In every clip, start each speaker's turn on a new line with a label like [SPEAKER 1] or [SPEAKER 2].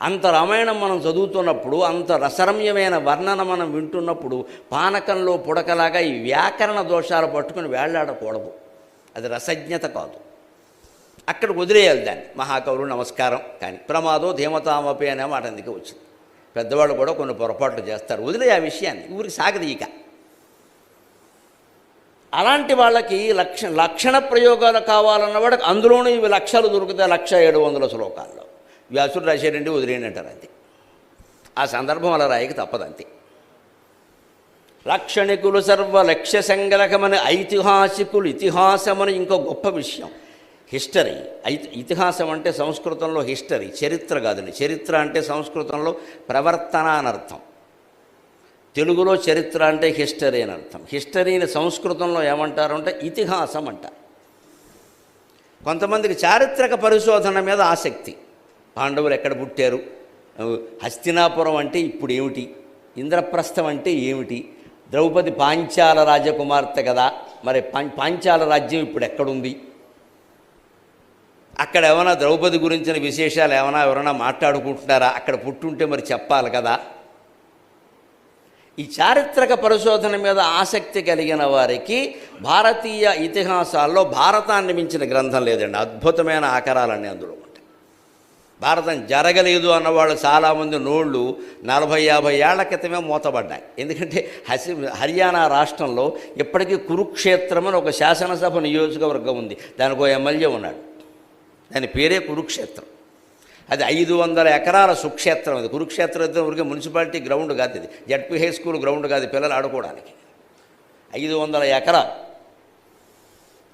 [SPEAKER 1] అంత రామాయణం మనం చదువుతున్నప్పుడు అంత రసరమ్యమైన వర్ణన మనం వింటున్నప్పుడు పానకంలో పుడకలాగా ఈ వ్యాకరణ దోషాలు పట్టుకుని వేళ్ళాడకూడదు. అది రసజ్ఞత కాదు. అక్కడ వదిలేయాలి దాన్ని. మహాకవులు నమస్కారం కానీ ప్రమాదో ధీమతామపి అనే మాట అందుకే వచ్చింది. పెద్దవాళ్ళు కూడా కొన్ని పొరపాట్లు చేస్తారు. వదిలే ఆ విషయాన్ని. ఊరికి సాగదు ఇక. అలాంటి వాళ్ళకి లక్ష లక్షణ ప్రయోగాలు కావాలన్న వాడికి అందులోనూ ఇవి లక్షలు దొరుకుతాయి. లక్ష ఏడు వందల శ్లోకాల్లో. వ్యాసుడు రాశాడండి వదిలేయండి అంటారు అంతే. ఆ సందర్భం అలా రాయక తప్పదంతే. సర్వ లక్ష్య సంగ్రహమని ఐతిహాసికులు ఇతిహాసమని ఇంకో గొప్ప విషయం. హిస్టరీ. ఐతి ఇతిహాసం అంటే సంస్కృతంలో హిస్టరీ. చరిత్ర కాదండి. చరిత్ర అంటే సంస్కృతంలో ప్రవర్తన అనర్థం అర్థం. తెలుగులో చరిత్ర అంటే హిస్టరీ అని అర్థం. హిస్టరీని సంస్కృతంలో ఏమంటారు అంటే ఇతిహాసం అంటారు. కొంతమందికి చారిత్రక పరిశోధన మీద ఆసక్తి. పాండవులు ఎక్కడ పుట్టారు? హస్తినాపురం అంటే ఇప్పుడు ఏమిటి? ఇంద్రప్రస్థం అంటే ఏమిటి? ద్రౌపది పాంచాల రాజకుమార్తె కదా మరి పాంచాల రాజ్యం ఇప్పుడు ఎక్కడుంది? అక్కడ ఏమైనా ద్రౌపది గురించిన విశేషాలు ఏమైనా ఎవరైనా మాట్లాడుకుంటున్నారా? అక్కడ పుట్టుంటే మరి చెప్పాలి కదా. ఈ చారిత్రక పరిశోధన మీద ఆసక్తి కలిగిన వారికి భారతీయ ఇతిహాసాల్లో భారతాన్ని మించిన గ్రంథం లేదండి. అద్భుతమైన ఆకరాలన్నీ అందులో. భారతం జరగలేదు అన్నవాళ్ళు చాలామంది నోళ్ళు నలభై యాభై ఏళ్ళ క్రితమే మూతపడ్డాయి ఎందుకంటే హసి హర్యానా రాష్ట్రంలో ఇప్పటికీ కురుక్షేత్రం అని ఒక శాసనసభ నియోజకవర్గం ఉంది. దానికి ఒక ఎమ్మెల్యే ఉన్నాడు. దాని పేరే కురుక్షేత్రం. అది ఐదు వందల ఎకరాల సుక్షేత్రం అది. కురుక్షేత్రం ఊరికే మున్సిపాలిటీ గ్రౌండ్ కాదు ఇది. జడ్పీ హై స్కూల్ గ్రౌండ్ కాదు పిల్లలు ఆడుకోవడానికి. ఐదు వందల ఎకరాలు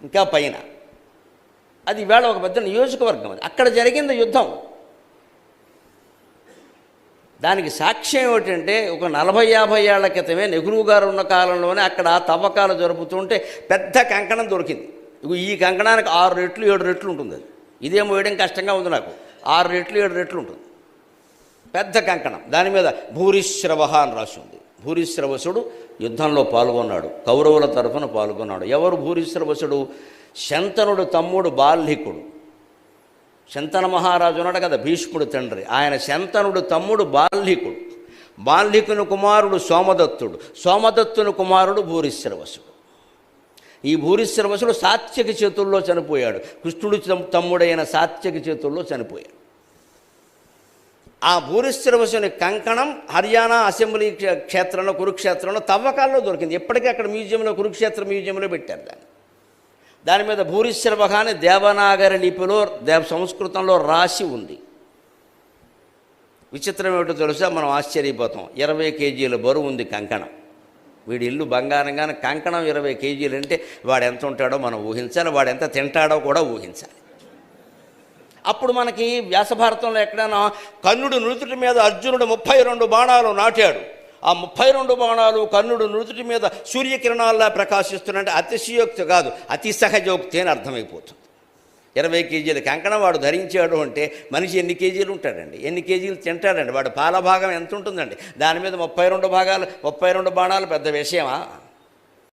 [SPEAKER 1] ఇంకా పైన. అది ఇవాళ ఒక పెద్ద నియోజకవర్గం అది. అక్కడ జరిగింది యుద్ధం. దానికి సాక్ష్యం ఏమిటంటే ఒక నలభై యాభై ఏళ్ళ క్రితమే నెహ్రూ గారు ఉన్న కాలంలోనే అక్కడ తవ్వకాలు జరుపుతుంటే పెద్ద కంకణం దొరికింది. ఈ కంకణానికి ఆరు రెట్లు ఏడు రెట్లు ఉంటుంది. అది ఇదేమో వేయడం కష్టంగా ఉంది నాకు. ఆరు రెట్లు ఏడు రెట్లు ఉంటుంది. పెద్ద కంకణం. దాని మీద భూరిశ్రవ అని రాసి ఉంది. భూరిశ్రవసుడు యుద్ధంలో పాల్గొన్నాడు. కౌరవుల తరఫున పాల్గొన్నాడు. ఎవరు భూరిశ్రవసుడు? శంతనుడు తమ్ముడు బాల్హికుడు. శంతన మహారాజు ఉన్నాడు కదా భీష్ముడు తండ్రి. ఆయన శంతనుడు తమ్ముడు బాల్లికుడు బాల్లికుని కుమారుడు సోమదత్తుడు. సోమదత్తుని కుమారుడు భూరిశ్రవసుడు. ఈ భూరిశ్రవసుడు సాత్యకి చేతుల్లో చనిపోయాడు. కృష్ణుడు తమ్ముడైన సాత్యకి చేతుల్లో చనిపోయాడు. ఆ భూరిశ్రవసుని కంకణం హర్యానా అసెంబ్లీ క్షేత్రంలో కురుక్షేత్రంలో తవ్వకాల్లో దొరికింది. ఎప్పటికీ అక్కడ మ్యూజియంలో కురుక్షేత్ర మ్యూజియంలో పెట్టారు దాన్ని. దాని మీద భూరిశ్రవ అని దేవనాగరి లిపిలో దేవ సంస్కృతంలో రాసి ఉంది. విచిత్రం ఏమిటో తెలుసా? మనం ఆశ్చర్యపోతాం. ఇరవై కేజీల బరువు ఉంది కంకణం. వీడి ఇల్లు బంగారంగానే కంకణం ఇరవై కేజీలు అంటే వాడు ఎంత ఉంటాడో మనం ఊహించాలి వాడు ఎంత తింటాడో కూడా ఊహించాలి. అప్పుడు మనకి వ్యాసభారతంలో ఎక్కడైనా కన్నుడు నృతుడి మీద అర్జునుడు ముప్పై రెండు బాణాలు నాటాడు. ఆ ముప్పై రెండు బాణాలు కర్ణుడు నృతుటి మీద సూర్యకిరణాల్లా ప్రకాశిస్తున్నంటే అతిశయోక్తి కాదు అతి సహజోక్తి అని అర్థమైపోతుంది. ఇరవై కేజీల కంకణం వాడు ధరించాడు అంటే మనిషి ఎన్ని కేజీలు ఉంటాడండి? ఎన్ని కేజీలు తింటాడండి? వాడు పాల భాగం ఎంత ఉంటుందండి? దాని మీద ముప్పై రెండు భాగాలు ముప్పై రెండు బాణాలు పెద్ద విషయమా?